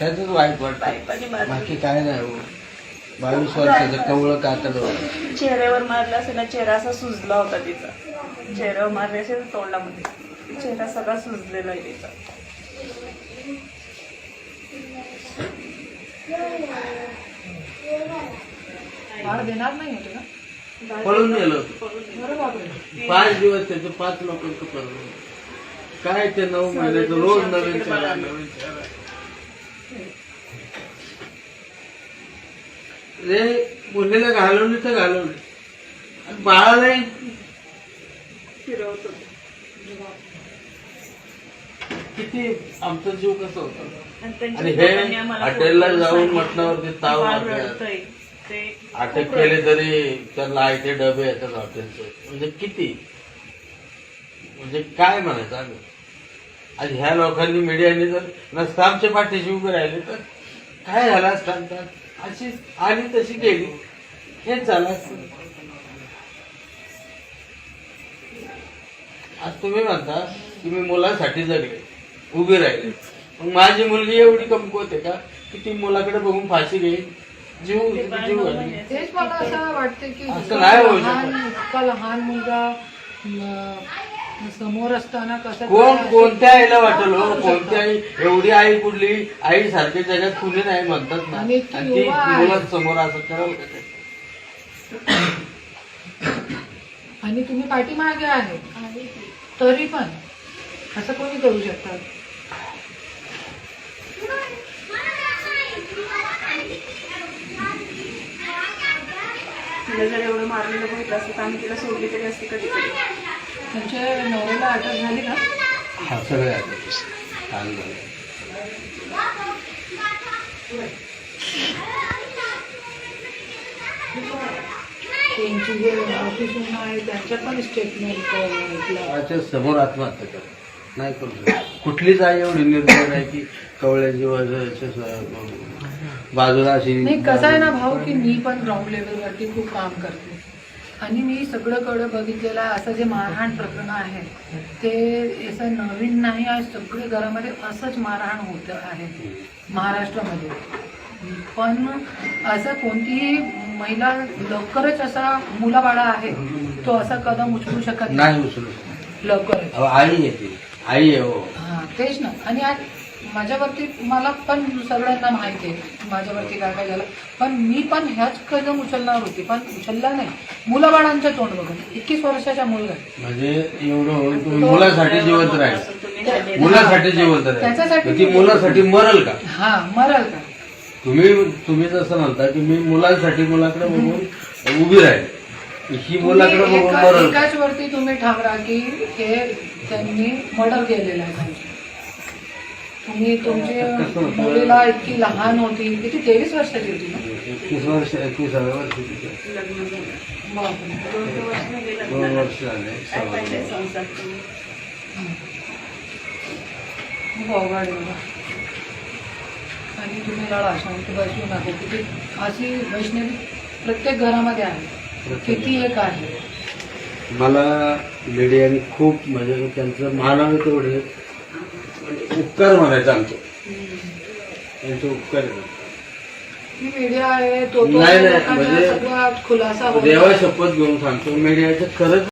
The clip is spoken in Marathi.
त्याच वाईट वाटतं. बाकी काय नाही हो. बावीस वर्षाचं कवळं कातड. चेहऱ्यावर मारला असेल ना चेहरा असा सुजला होता तिचा. चेहऱ्यावर मारले असेल तोंडामध्ये. चेहरा सगळा सुजलेला आहे तिचा. बाळ देणार नाही होते पळून गेलो पाच दिवस त्याचे पाच लोकांचं पळून काय ते नऊ महिन्याचं रोज नवीन चेहरा नवीन रे मुलीला घालवली तर घालवली आणि बाळालाही फिरवत. किती आमचा जीव कसा होता? आणि हे हॉटेलला जाऊन. म्हटल्यावरती ताव अटक केले. तरी त्याला आयते डबे येतात हॉटेलचे. म्हणजे किती? म्हणजे काय म्हणायचं आम्ही? आणि ह्या लोकांनी मीडियाने जर नसतं आमच्या पाठीशी उभे राहिले तर काय झालं असतं त्यात अशी आली तशी गेली हेच झालं आज तुम्ही म्हणता की मी मुलासाठी जगले उभी राहिले मग माझी मुलगी एवढी कमकुवत आहे का की ती मुलाकडे बघून फाशी घेईल जीव जीव. तेच मला असं वाटतं की असं नाही होऊ लहान शकत. लहान मुलगा समोर असताना कसं कोण कोणत्या आईला वाटेल हो? कोणत्या आई? एवढी आई कुठली? आई सारख्या जगात कुणी नाही म्हणतात ना. आणि आणि ती युवा आहे. मुलांसमोर असं कराल का ते? आणि तुम्ही पाठीमागे आहे. तरी पण असं कोणी करू शकतात तिला जर एवढं मारलेलं बघितलं असतं तर आम्ही तिला सोडली तरी असती कधी कधी त्यांच्या नवऱ्याला अटक झाली का हा सगळे आहे. झालं. त्यांची जे ऑफिसून आहे त्यांच्या पण स्टेटमेंट त्याच्यासमोर आत्महत्या कर नाही करू. कुठलीच आई एवढी निर्भय नाही की कवळ्या जीवाचं बाजूला अशी नाही कसं आहे ना भाऊ की मी पण ग्राउंड लेवलवरती खूप काम करते आणि मी सगळंकडे बघितलेलं आहे असं जे मारहाण प्रकरण आहे ते असं नवीन नाही आहे सगळे घरामध्ये असंच मारहाण होत आहे महाराष्ट्रामध्ये. पण असं कोणतीही महिला लवकरच असा मुलाबाळा आहे तो असा कदम उचलू शकत नाही. उचलू. लवकरच. अहो, आई येते. आई आहे हो. हा तेच ना. आणि आज माझ्यावरती मला पण सगळ्यांना माहिती आहे. माझ्यावरती काय काय झालं. पण मी पण ह्याच कदम उचलणार होती. पण उचलला नाही. मुलाबाळांचं तोंड बघून. एकवीस वर्षाच्या मुलगा म्हणजे एवढं मुलासाठी जिवंत राहील. मुलासाठी जिवंत त्याच्यासाठी ती मुलासाठी मरल का? हा मरल का? तुम्ही तुम्ही जसं म्हणता की मी मुलांसाठी मुलाकडे बघून उभी राहील. ही मुलाकडे बघून मरल एकाच वरती तुम्ही ठाकरा की हे त्यांनी मर्डर केलेलं आहे. तुम्ही तुमची मुलीला इतकी लहान होती. किती? तेवीस वर्षाची होती ना? एकवीस वर्ष एकविसाव्या वर्षी तिचं. दोन वर्ष झाले. वर्ष. खूप अवघड आहे बाबा. आणि तुम्ही लढा शांत बसू नका किती? अशी वैष्णवी प्रत्येक घरामध्ये आहे. किती एक आहे? मला मीडियाने खूप म्हणजे त्यांचं मानावे तेवढे उपकार म्हणायचं आमचे त्यांचे उपकार मीडिया आहे तो तो नाही, नाही, म्हणजे खुलासा देवा. शपथ घेऊन सांगतो मीडियाचं खरंच